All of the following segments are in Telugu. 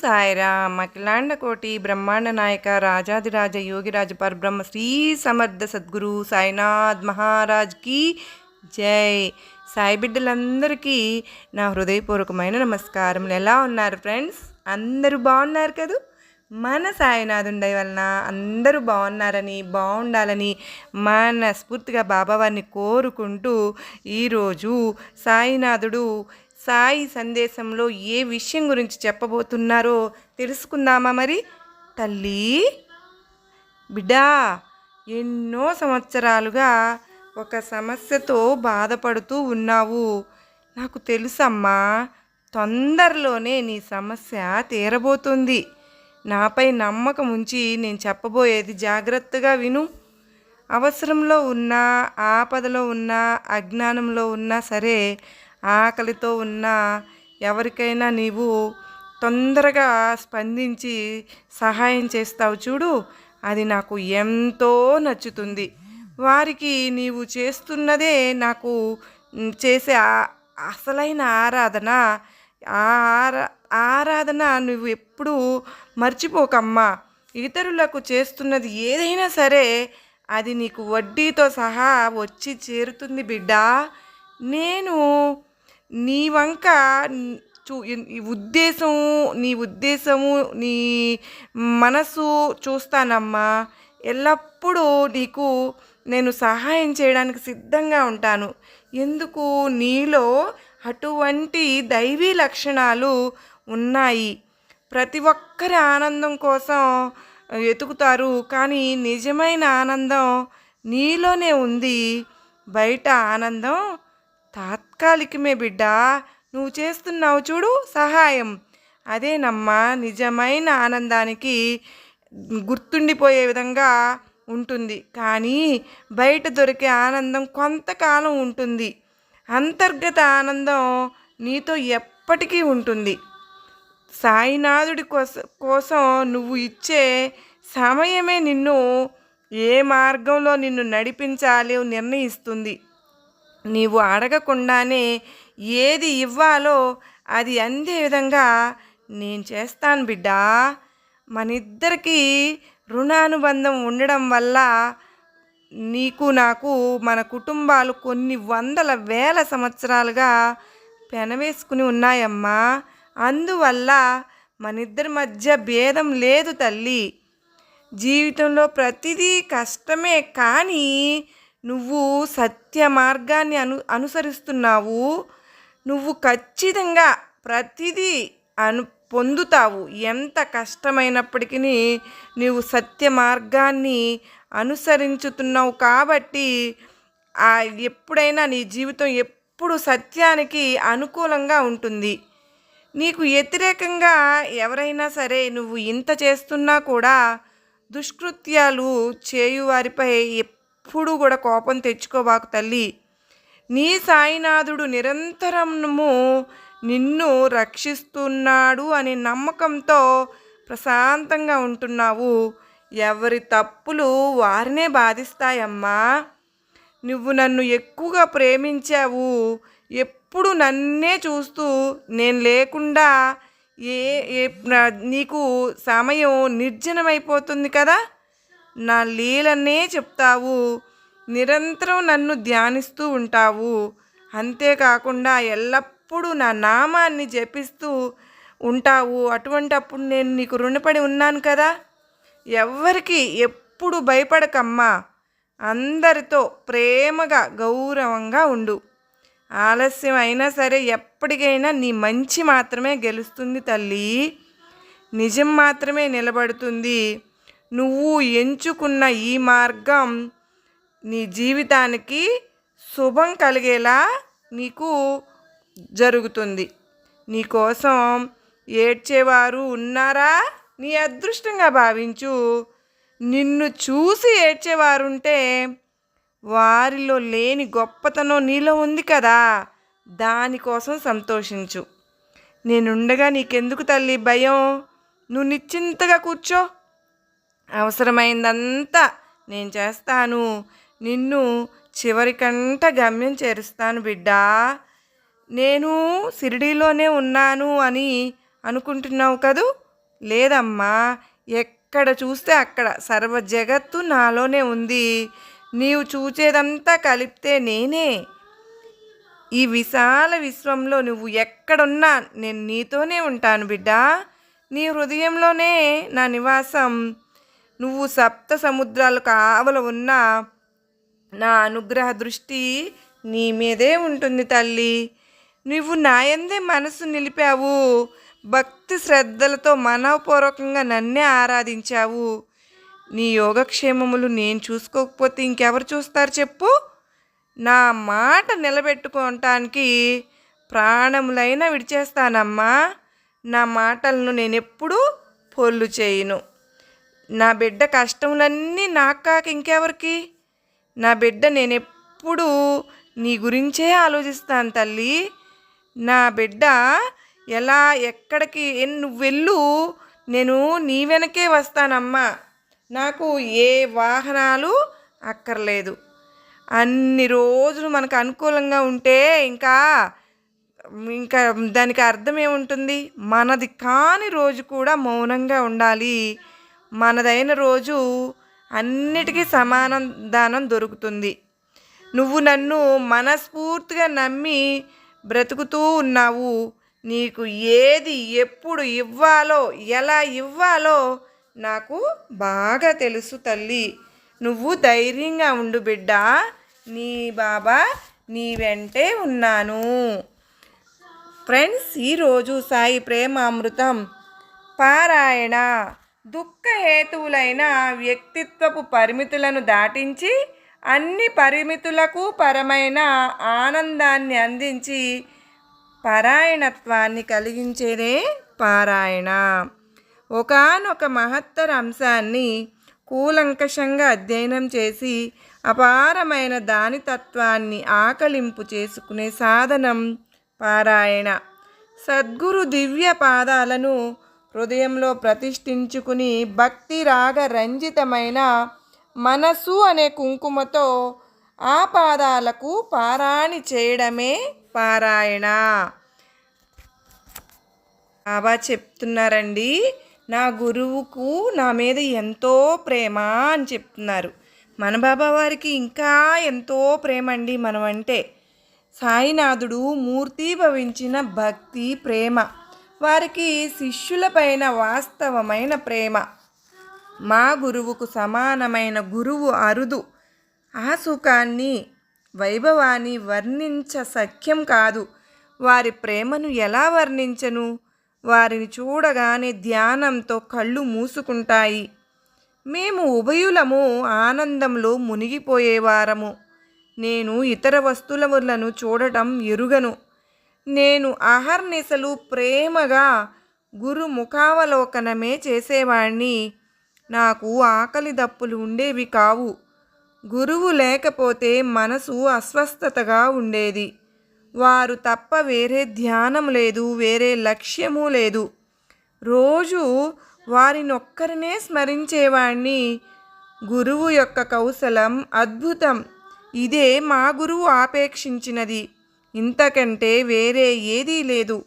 సాయిరామ్ అఖిలాండ కోటి బ్రహ్మాండ నాయక రాజాదిరాజ యోగిరాజ పరబ్రహ్మ శ్రీ సమర్థ సద్గురు సాయినాథ్ మహారాజ్కి జై. సాయి బిడ్డలందరికీ నా హృదయపూర్వకమైన నమస్కారములు. ఎలా ఉన్నారు ఫ్రెండ్స్? అందరూ బాగున్నారు కదూ? మన సాయినాథుండై వలన అందరూ బాగున్నారని బాగుండాలని మనస్ఫూర్తిగా బాబావారిని కోరుకుంటూ ఈరోజు సాయినాథుడు సాయి సందేశంలో ఏ విషయం గురించి చెప్పబోతున్నారో తెలుసుకుందామా మరి? తల్లి! బిడ్డా ఎన్నో సంవత్సరాలుగా ఒక సమస్యతో బాధపడుతూ ఉన్నావు. నాకు తెలుసమ్మా తొందరలోనే నీ సమస్య తీరబోతుంది. నాపై నమ్మకం ఉంచి నేను చెప్పబోయేది జాగ్రత్తగా విను. అవసరంలో ఉన్నా ఆపదలో ఉన్నా అజ్ఞానంలో ఉన్నా సరే ఆకలితో ఉన్న ఎవరికైనా నీవు తొందరగా స్పందించి సహాయం చేస్తావు చూడు. అది నాకు ఎంతో నచ్చుతుంది. వారికి నీవు చేస్తున్నదే నాకు చేసే అసలైన ఆరాధన. ఆ ఆరా ఆరాధన నువ్వు ఎప్పుడూ మర్చిపోకమ్మా. ఇతరులకు చేస్తున్నది ఏదైనా సరే అది నీకు వడ్డీతో సహా వచ్చి చేరుతుంది బిడ్డా. నేను నీ వంక చూ ఉద్దేశము నీ ఉద్దేశము నీ మనసు చూస్తానమ్మా. ఎల్లప్పుడూ నీకు నేను సహాయం చేయడానికి సిద్ధంగా ఉంటాను. ఎందుకు? నీలో అటువంటి దైవీ లక్షణాలు ఉన్నాయి. ప్రతి ఒక్కరి ఆనందం కోసం వెతుకుతారు కానీ నిజమైన ఆనందం నీలోనే ఉంది. బయట ఆనందం తాత్కాలికమే బిడ్డ. నువ్వు చేస్తున్నావు చూడు సహాయం. అదేనమ్మా నిజమైన ఆనందానికి గుర్తుండిపోయే విధంగా ఉంటుంది. కానీ బయట దొరికే ఆనందం కొంతకాలం ఉంటుంది. అంతర్గత ఆనందం నీతో ఎప్పటికీ ఉంటుంది. సాయినాథుడి కోసం కోసం నువ్వు ఇచ్చే సమయమే నిన్ను ఏ మార్గంలో నిన్ను నడిపించాలి నిర్ణయిస్తుంది. నీవు అడగకుండానే ఏది ఇవ్వాలో అది అందే విధంగా నేను చేస్తాను బిడ్డా. మనిద్దరికీ రుణానుబంధం ఉండడం వల్ల నీకు నాకు మన కుటుంబాలు కొన్ని వందల వేల సంవత్సరాలుగా పెనవేసుకుని ఉన్నాయమ్మా. అందువల్ల మనిద్దరి మధ్య భేదం లేదు తల్లి. జీవితంలో ప్రతిదీ కష్టమే కానీ నువ్వు సత్య మార్గాన్ని అను అనుసరిస్తున్నావు. నువ్వు ఖచ్చితంగా ప్రతిదీ అను పొందుతావు. ఎంత కష్టమైనప్పటికీ నీవు సత్య మార్గాన్ని అనుసరించుతున్నావు కాబట్టి ఆ ఎప్పుడైనా నీ జీవితం ఎప్పుడు సత్యానికి అనుకూలంగా ఉంటుంది. నీకు వ్యతిరేకంగా ఎవరైనా సరే నువ్వు ఇంత చేస్తున్నా కూడా దుష్కృత్యాలు చేయువారిపై ఎప్పుడు కూడా కోపం తెచ్చుకోబాకు తల్లి. నీ సాయినాథుడు నిరంతరము నిన్ను రక్షిస్తున్నాడు అనే నమ్మకంతో ప్రశాంతంగా ఉంటున్నావు. ఎవరి తప్పులు వారినే బాధిస్తాయమ్మా. నువ్వు నన్ను ఎక్కువగా ప్రేమించావు. ఎప్పుడు నన్నే చూస్తూ నేను లేకుండా ఏ నా- నీకు సమయం నిర్జనమైపోతుంది కదా? నా లీలనే చెప్తావు. నిరంతరం నన్ను ధ్యానిస్తూ ఉంటావు. అంతేకాకుండా ఎల్లప్పుడూ నా నామాన్ని జపిస్తూ ఉంటావు. అటువంటప్పుడు నేను నీకు రుణపడి ఉన్నాను కదా. ఎవ్వరికి ఎప్పుడు భయపడకమ్మా. అందరితో ప్రేమగా గౌరవంగా ఉండు. ఆలస్యం అయినా సరే ఎప్పటికైనా నీ మంచి మాత్రమే గెలుస్తుంది తల్లి. నిజం మాత్రమే నిలబడుతుంది. నువ్వు ఎంచుకున్న ఈ మార్గం నీ జీవితానికి శుభం కలిగేలా నీకు జరుగుతుంది. నీకోసం ఏడ్చేవారు ఉన్నారా? నీ అదృష్టంగా భావించు. నిన్ను చూసి ఏడ్చేవారుంటే వారిలో లేని గొప్పతనం నీలో ఉంది కదా. దానికోసం సంతోషించు. నేనుండగా నీకెందుకు తల్లి భయం? నువ్వు నిశ్చింతగా కూర్చో. అవసరమైందంతా నేను చేస్తాను. నిన్ను చివరికంట గమ్యం చేరుస్తాను బిడ్డా. నేను షిరిడీలోనే ఉన్నాను అని అనుకుంటున్నావు కదూ? లేదమ్మా ఎక్కడ చూస్తే అక్కడ. సర్వ జగత్తు నాలోనే ఉంది. నీవు చూచేదంతా కలిపితే నేనే. ఈ విశాల విశ్వంలో నువ్వు ఎక్కడున్నా నేను నీతోనే ఉంటాను బిడ్డా. నీ హృదయంలోనే నా నివాసం. నువ్వు సప్త సముద్రాలు కావల ఉన్నా నా అనుగ్రహ దృష్టి నీ మీదే ఉంటుంది తల్లి. నువ్వు నాయందే మనసు నిలిపావు. భక్తి శ్రద్ధలతో మనవపూర్వకంగా నన్నే ఆరాధించావు. నీ యోగక్షేమములు నేను చూసుకోకపోతే ఇంకెవరు చూస్తారు చెప్పు? నా మాట నిలబెట్టుకోవటానికి ప్రాణములైనా విడిచేస్తానమ్మా. నా మాటలను నేనెప్పుడూ పొల్లు చేయను. నా బిడ్డ కష్టములన్నీ నాకు కాక ఇంకెవరికి? నా బిడ్డ నేను నీ గురించే ఆలోచిస్తాను తల్లి. నా బిడ్డ ఎలా ఎక్కడికి ఎన్- నువ్వు వెళ్ళు నేను నీ వెనకే వస్తానమ్మా. నాకు ఏ వాహనాలు అక్కర్లేదు. అన్ని రోజులు మనకు అనుకూలంగా ఉంటే ఇంకా ఇంకా దానికి అర్థం ఏముంటుంది? మనది కాని రోజు కూడా మౌనంగా ఉండాలి. మనదైన రోజు అన్నిటికీ సమాధానం దొరుకుతుంది. నువ్వు నన్ను మనస్ఫూర్తిగా నమ్మి బ్రతుకుతూ ఉన్నావు. నీకు ఏది ఎప్పుడు ఇవ్వాలో ఎలా ఇవ్వాలో నాకు బాగా తెలుసు తల్లి. నువ్వు ధైర్యంగా ఉండు బిడ్డ. నీ బాబా నీ వెంటే ఉన్నాను. ఫ్రెండ్స్ ఈరోజు సాయి ప్రేమామృతం పారాయణ. దుఃఖహేతువులైన వ్యక్తిత్వపు పరిమితులను దాటించి అన్ని పరిమితులకు పరమైన ఆనందాన్ని అందించి పారాయణత్వాన్ని కలిగించేదే పారాయణ. ఒకానొక మహత్తర అంశాన్ని కూలంకషంగా అధ్యయనం చేసి అపారమైన దాని తత్వాన్ని ఆకలింపు చేసుకునే సాధనం పారాయణ. సద్గురు దివ్య పాదాలను హృదయంలో ప్రతిష్ఠించుకుని భక్తి రాగ రంజితమైన మనసు అనే కుంకుమతో ఆ పాదాలకు పారాణి చేయడమే పారాయణ. బాబా చెప్తున్నారండి నా గురువుకు నా మీద ఎంతో ప్రేమ అని చెప్తున్నారు. మన బాబా వారికి ఇంకా ఎంతో ప్రేమ అండి మనమంటే. సాయినాథుడు సాయినాథుడు మూర్తీభవించిన భక్తి ప్రేమ. వారికి శిష్యులపైన వాస్తవమైన ప్రేమ. మా గురువుకు సమానమైన గురువు అరుదు. ఆ సుఖాన్ని వైభవాన్ని వర్ణించ సఖ్యం కాదు. వారి ప్రేమను ఎలా వర్ణించను? వారిని చూడగానే ధ్యానంతో కళ్ళు మూసుకుంటాయి. మేము ఉభయులము ఆనందంలో మునిగిపోయేవారము నేను ఇతర వస్తువులను చూడటం ఎరుగను. నేను అహర్నిశలు ప్రేమగా గురు ముఖావలోకనమే చేసేవాణ్ణి. నాకు ఆకలి దప్పులు ఉండేవి కావు. గురువు లేకపోతే మనసు అస్వస్థతగా ఉండేది. వారు తప్ప వేరే ధ్యానం లేదు వేరే లక్ష్యము లేదు. రోజు వారినొక్కరినే స్మరించేవాణ్ణి. గురువు యొక్క కౌశలం అద్భుతం. ఇదే మా గురువు ఆపేక్షించినది. ఇంతకంటే వేరే ఏదీ లేదు.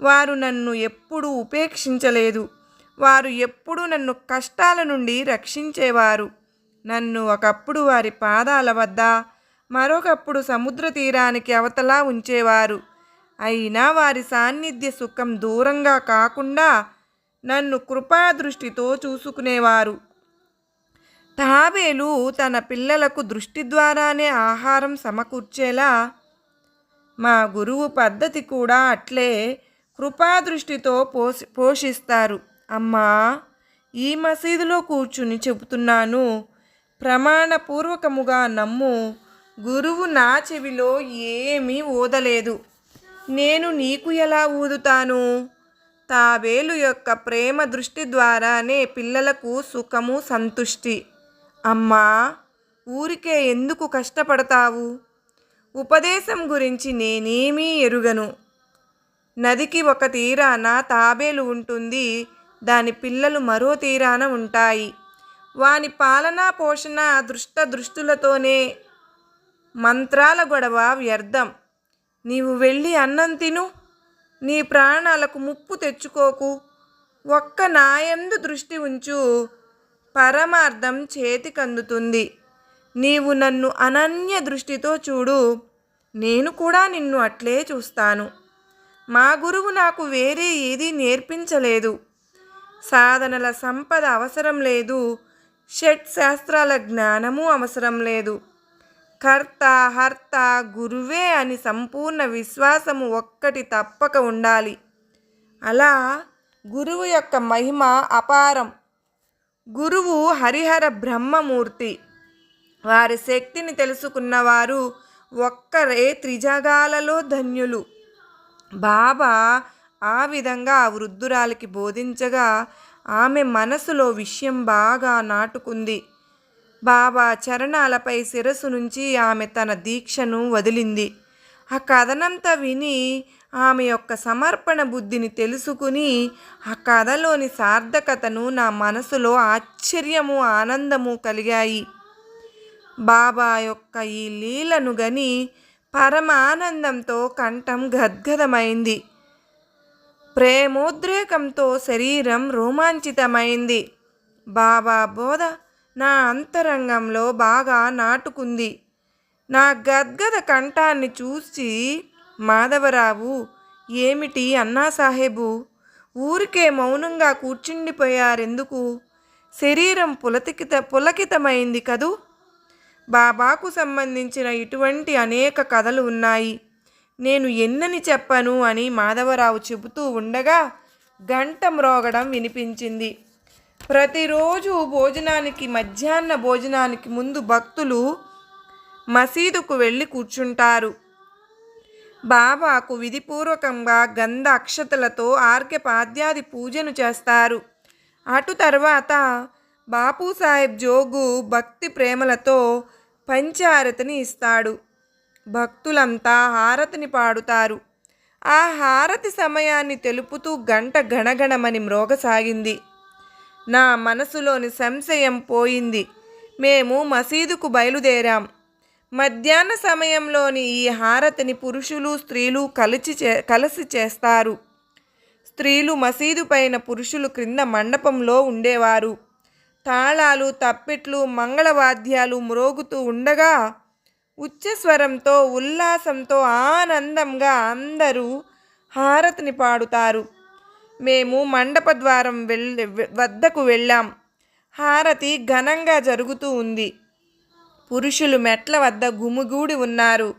వారు నన్ను ఎప్పుడూ ఉపేక్షించలేదు. వారు ఎప్పుడూ నన్ను కష్టాల నుండి రక్షించేవారు. నన్ను ఒకప్పుడు వారి పాదాల వద్ద మరొకప్పుడు సముద్ర తీరానికి అవతలా ఉంచేవారు. అయినా వారి సాన్నిధ్య సుఖం దూరంగా కాకుండా నన్ను కృపాదృష్టితో చూసుకునేవారు. తాబేలు తన పిల్లలకు దృష్టి ద్వారానే ఆహారం సమకూర్చేలా మా గురువు పద్ధతి కూడా అట్లే కృపాదృష్టితో పోషి పోషిస్తారు. అమ్మా ఈ మసీదులో కూర్చుని చెబుతున్నాను. ప్రమాణపూర్వకముగా నమ్ము గురువు నా చెవిలో ఏమీ ఊదలేదు. నేను నీకు ఎలా ఊదుతాను? తాబేలు యొక్క ప్రేమ దృష్టి ద్వారానే పిల్లలకు సుఖము సంతుష్టి. అమ్మా ఊరికే ఎందుకు కష్టపడతావు? ఉపదేశం గురించి నేనేమీ ఎరుగను. నదికి ఒక తీరాన తాబేలు ఉంటుంది. దాని పిల్లలు మరో తీరాన ఉంటాయి. వాని పాలనా పోషణ దృష్ట దృష్టులతోనే మంత్రాల గొడవ వ్యర్థం. నీవు వెళ్ళి అన్నం తిను. నీ ప్రాణాలకు ముప్పు తెచ్చుకోకు. ఒక్క నాయందు దృష్టి ఉంచు. పరమార్థం చేతికందుతుంది. నీవు నన్ను అనన్య దృష్టితో చూడు. నేను కూడా నిన్ను అట్లే చూస్తాను. మా గురువు నాకు వేరే ఏదీ నేర్పించలేదు. సాధనల సంపద అవసరం లేదు. షట్ శాస్త్రాల జ్ఞానము అవసరం లేదు. కర్త హర్త గురువే అని సంపూర్ణ విశ్వాసము ఒక్కటి తప్పక ఉండాలి. అలా గురువు యొక్క మహిమ అపారం. గురువు హరిహర బ్రహ్మమూర్తి. వారి శక్తిని తెలుసుకున్నవారు ఒక్కరే త్రిజగాలలో ధన్యులు. బాబా ఆ విధంగా ఆ వృద్ధురాలికి బోధించగా ఆమె మనసులో విషయం బాగా నాటుకుంది. బాబా చరణాలపై శిరస్సు నుంచి ఆమె తన దీక్షను వదిలింది. ఆ కథనంతా విని ఆమె యొక్క సమర్పణ బుద్ధిని తెలుసుకుని ఆ కథలోని సార్థకతను నా మనసులో ఆశ్చర్యము ఆనందము కలిగాయి. బాబా యొక్క ఈ లీలను గని పరమానందంతో కంఠం గద్గదమైంది. ప్రేమోద్రేకంతో శరీరం రోమాంచితమైంది. బాబా బోధ నా అంతరంగంలో బాగా నాటుకుంది. నా గద్గద కంఠాన్ని చూసి మాధవరావు ఏమిటి అన్నా సాహెబు? ఊరికే మౌనంగా కూర్చుండిపోయారెందుకు? శరీరం పులతికిత పులకితమైంది కదూ? బాబాకు సంబంధించిన ఇటువంటి అనేక కథలు ఉన్నాయి. నేను ఎన్నని చెప్పను అని మాధవరావు చెబుతూ ఉండగా గంట మ్రోగడం వినిపించింది. ప్రతిరోజు భోజనానికి మధ్యాహ్న భోజనానికి ముందు భక్తులు మసీదుకు వెళ్ళి కూర్చుంటారు. బాబాకు విధిపూర్వకంగా గంధ అక్షతలతో ఆర్ఘ్యపాద్యాది పూజను చేస్తారు. అటు తర్వాత బాపు సాహెబ్ జోగు భక్తి ప్రేమలతో పంచారతిని ఇస్తాడు. భక్తులంతా హారతిని పాడుతారు. ఆ హారతి సమయాన్ని తెలుపుతూ గంట గణగణమని మ్రోగసాగింది. నా మనసులోని సంశయం పోయింది. మేము మసీదుకు బయలుదేరాం. మధ్యాహ్న సమయంలోని ఈ హారతిని పురుషులు స్త్రీలు కలిసి చే కలిసి చేస్తారు. స్త్రీలు మసీదు పైన పురుషులు క్రింద మండపంలో ఉండేవారు. తాళాలు తప్పెట్లు మంగళవాద్యాలు మ్రోగుతూ ఉండగా ఉచ్చస్వరంతో ఉల్లాసంతో ఆనందంగా అందరూ హారతిని పాడుతారు. మేము మండప ద్వారం వెళ్ళ వద్దకు వెళ్ళాం. హారతి ఘనంగా జరుగుతూ ఉంది. పురుషులు మెట్ల వద్ద గుమిగూడి ఉన్నారు.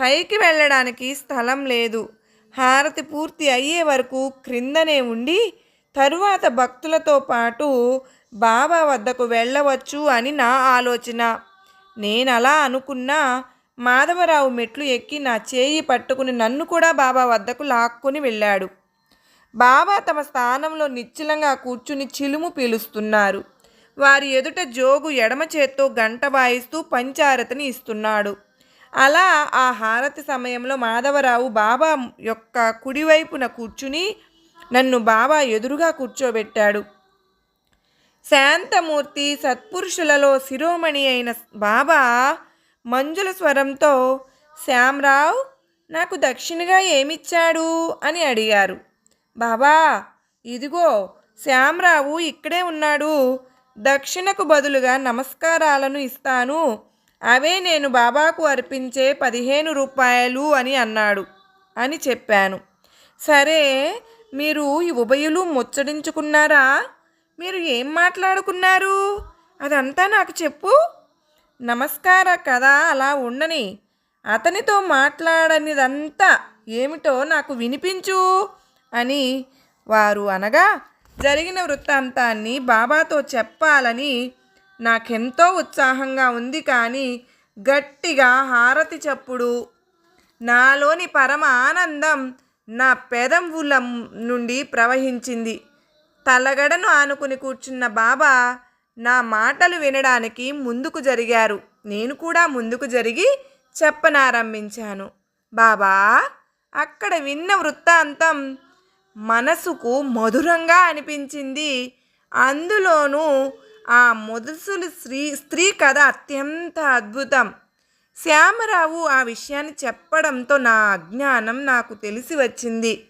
పైకి వెళ్ళడానికి స్థలం లేదు. హారతి పూర్తి అయ్యే వరకు క్రిందనే ఉండి తరువాత భక్తులతో పాటు బాబా వద్దకు వెళ్ళవచ్చు అని నా ఆలోచన. నేను అలా అనుకున్నా మాధవరావు మెట్లు ఎక్కి నా చేయి పట్టుకుని నన్ను కూడా బాబా వద్దకు లాక్కుని వెళ్ళాడు. బాబా తమ స్థానంలో నిశ్చలంగా కూర్చుని చిలుము పీలుస్తున్నారు. వారి ఎదుట జోగు ఎడమ చేత్తో గంట వాయిస్తూ పంచారతిని ఇస్తున్నాడు. అలా ఆ హారతి సమయంలో మాధవరావు బాబా యొక్క కుడివైపున కూర్చుని నన్ను బాబా ఎదురుగా కూర్చోబెట్టాడు. శాంతమూర్తి సత్పురుషులలో శిరోమణి అయిన బాబా మంజుల స్వరంతో శ్యామరావు నాకు దక్షిణగా ఏమిచ్చాడు? అని అడిగారు. బాబా ఇదిగో శ్యామరావు ఇక్కడే ఉన్నాడు. దక్షిణకు బదులుగా నమస్కారాలను ఇస్తాను. అవే నేను బాబాకు అర్పించే పదిహేను రూపాయలు అని అన్నాడు అని చెప్పాను. సరే మీరు ఈ ఉభయులు ముచ్చడించుకున్నారా మీరు ఏం మాట్లాడుకున్నారు? అదంతా నాకు చెప్పు. నమస్కార కదా అలా ఉండని. అతనితో మాట్లాడనిదంతా ఏమిటో నాకు వినిపించు అని వారు అనగా జరిగిన వృత్తాంతాన్ని బాబాతో చెప్పాలని నాకెంతో ఉత్సాహంగా ఉంది కానీ గట్టిగా హారతి చెప్పుడు. నాలోని పరమ ఆనందం నా పెదవుల నుండి ప్రవహించింది. తలగడను ఆనుకుని కూర్చున్న బాబా నా మాటలు వినడానికి ముందుకు జరిగారు. నేను కూడా ముందుకు జరిగి చెప్పనారంభించాను. బాబా అక్కడ విన్న వృత్తాంతం మనసుకు మధురంగా అనిపించింది. అందులోనూ ఆ మొదసులు స్త్రీ స్త్రీ కథ అత్యంత అద్భుతం. శ్యామరావు ఆ విషయాన్ని చెప్పడంతో నా అజ్ఞానం నాకు తెలిసి వచ్చింది.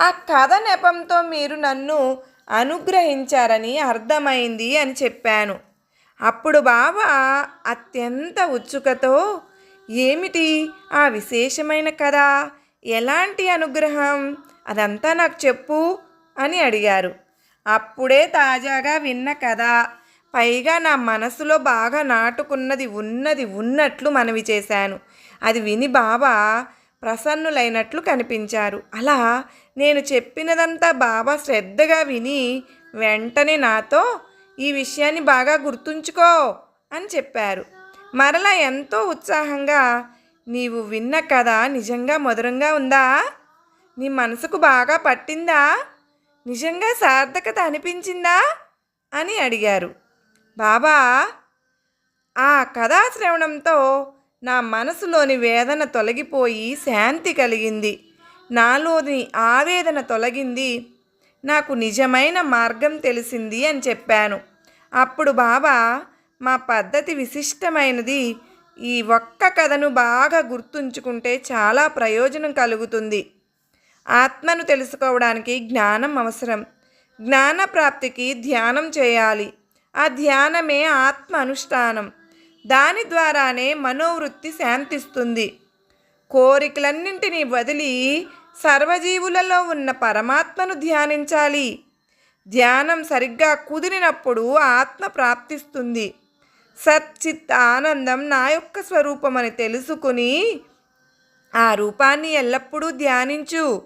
ఆ కథ నెపంతో మీరు నన్ను అనుగ్రహించారని అర్థమైంది అని చెప్పాను. అప్పుడు బాబా అత్యంత ఉత్సుకతో ఏమిటి ఆ విశేషమైన కథ? ఎలాంటి అనుగ్రహం? అదంతా నాకు చెప్పు అని అడిగారు. అప్పుడే తాజాగా విన్న కథ. పైగా నా మనసులో బాగా నాటుకున్నది ఉన్నది ఉన్నట్లు మనవి చేశాను. అది విని బాబా ప్రసన్నులైనట్లు కనిపించారు. అలా నేను చెప్పినదంతా బాబా శ్రద్ధగా విని వెంటనే నాతో ఈ విషయాన్ని బాగా గుర్తుంచుకో అని చెప్పారు. మరలా ఎంతో ఉత్సాహంగా నీవు విన్న కథ నిజంగా మధురంగా ఉందా? నీ మనసుకు బాగా పట్టిందా? నిజంగా సార్థకత అనిపించిందా? అని అడిగారు. బాబా ఆ కథా శ్రవణంతో నా మనసులోని వేదన తొలగిపోయి శాంతి కలిగింది. నాలోని ఆవేదన తొలగింది. నాకు నిజమైన మార్గం తెలిసింది అని చెప్పాను. అప్పుడు బాబా మా పద్ధతి విశిష్టమైనది. ఈ ఒక్క కథను బాగా గుర్తుంచుకుంటే చాలా ప్రయోజనం కలుగుతుంది. ఆత్మను తెలుసుకోవడానికి జ్ఞానం అవసరం. జ్ఞాన ప్రాప్తికి ధ్యానం చేయాలి. ఆ ధ్యానమే ఆత్మ అనుష్ఠానం. దాని ద్వారానే మనోవృత్తి శాంతిస్తుంది. కోరికలన్నింటినీ వదిలి సర్వజీవులలో ఉన్న పరమాత్మను ధ్యానించాలి. ధ్యానం సరిగ్గా కుదిరినప్పుడు ఆత్మ ప్రాప్తిస్తుంది. సచ్చిత్ ఆనందం నా యొక్క స్వరూపమని తెలుసుకుని ఆ రూపాన్ని ఎల్లప్పుడూ ధ్యానించు.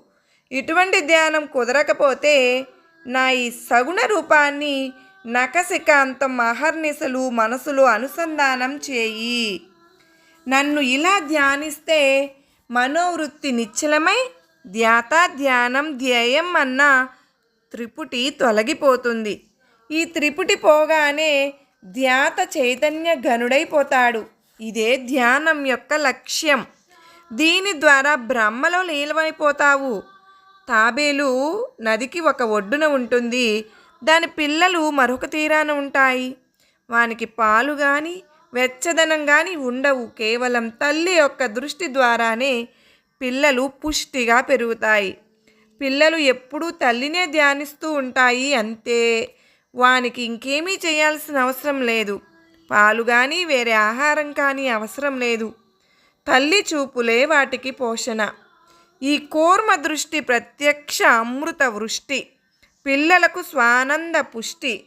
ఇటువంటి ధ్యానం కుదరకపోతే నా ఈ సగుణ రూపాన్ని నకసికాంతం అహర్నిశలు మనసులో అనుసంధానం చేయి. నన్ను ఇలా ధ్యానిస్తే మనోవృత్తి నిశ్చలమై ధ్యాత ధ్యానం ధ్యేయం అన్న త్రిపుటి తొలగిపోతుంది. ఈ త్రిపుటి పోగానే ధ్యాత చైతన్య ఘనుడైపోతాడు. ఇదే ధ్యానం యొక్క లక్ష్యం. దీని ద్వారా బ్రహ్మలో లీలమైపోతావు తాబేలు నదికి ఒక ఒడ్డున ఉంటుంది. దాని పిల్లలు మరొక తీరాన ఉంటాయి. వానికి పాలు కానీ వెచ్చదనం కానీ ఉండవు. కేవలం తల్లి యొక్క దృష్టి ద్వారానే పిల్లలు పుష్టిగా పెరుగుతాయి. పిల్లలు ఎప్పుడూ తల్లినే ధ్యానిస్తూ ఉంటాయి అంతే. వానికి ఇంకేమీ చేయాల్సిన అవసరం లేదు. పాలు కానీ వేరే ఆహారం కానీ అవసరం లేదు. తల్లి చూపులే వాటికి పోషణ. ఈ కోర్మ దృష్టి ప్రత్యక్ష అమృత వృష్టి. పిల్లలకు స్వానంద పుష్టి.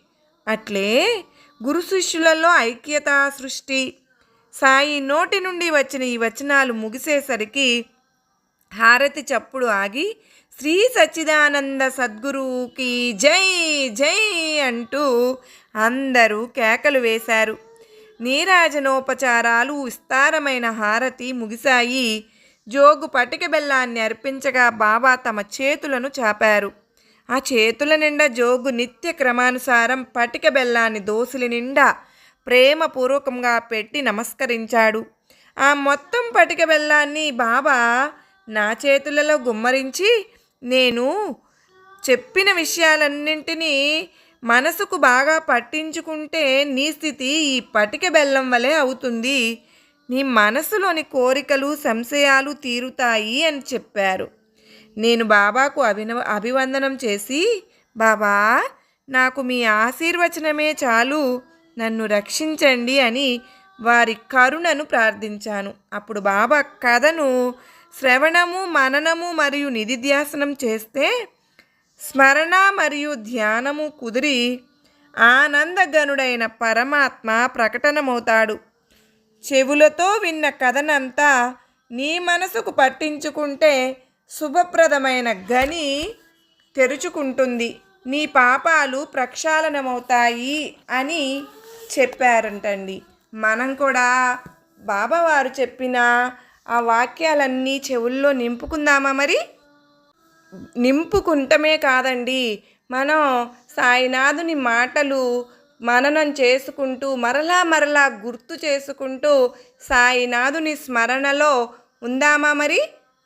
అట్లే గురు శిష్యులలో ఐక్యత సృష్టి. సాయి నోటి నుండి వచ్చిన ఈ వచనాలు ముగిసేసరికి హారతి చప్పుడు ఆగి శ్రీ సచ్చిదానంద సద్గురువుకి జై జై అంటూ అందరూ కేకలు వేశారు. నీరాజనోపచారాలు విస్తారమైన హారతి ముగిశాయి. జోగు పటిక బెల్లాన్ని అర్పించగా బాబా తమ చేతులను చాపారు. ఆ చేతుల నిండా జోగు నిత్య క్రమానుసారం పటిక బెల్లాన్ని దోసులి నిండా ప్రేమపూర్వకంగా పెట్టి నమస్కరించాడు. ఆ మొత్తం పటిక బెల్లాన్ని బాబా నా చేతులలో గుమ్మరించి నేను చెప్పిన విషయాలన్నింటినీ మనసుకు బాగా పట్టించుకుంటే నీ స్థితి ఈ పటిక బెల్లం వలె అవుతుంది. నీ మనసులోని కోరికలు సంశయాలు తీరుతాయి అని చెప్పారు. నేను బాబాకు అభిన అభివందనం చేసి బాబా నాకు మీ ఆశీర్వచనమే చాలు. నన్ను రక్షించండి అని వారి కరుణను ప్రార్థించాను. అప్పుడు బాబా కథను శ్రవణము మననము మరియు నిధిధ్యాసనం చేస్తే స్మరణ మరియు ధ్యానము కుదిరి ఆనందగనుడైన పరమాత్మ ప్రకటనమవుతాడు. చెవులతో విన్న కథనంతా నీ మనసుకు పట్టించుకుంటే శుభప్రదమైన గని తెరుచుకుంటుంది. నీ పాపాలు ప్రక్షాళనమవుతాయి అని చెప్పారంటండి. మనం కూడా బాబావారు చెప్పిన ఆ వాక్యాలన్నీ చెవుల్లో నింపుకుందామా మరి? నింపుకుంటమే కాదండి. మనం సాయినాథుని మాటలు మననం చేసుకుంటూ మరలా మరలా గుర్తు చేసుకుంటూ సాయినాథుని స్మరణలో ఉందామా మరి?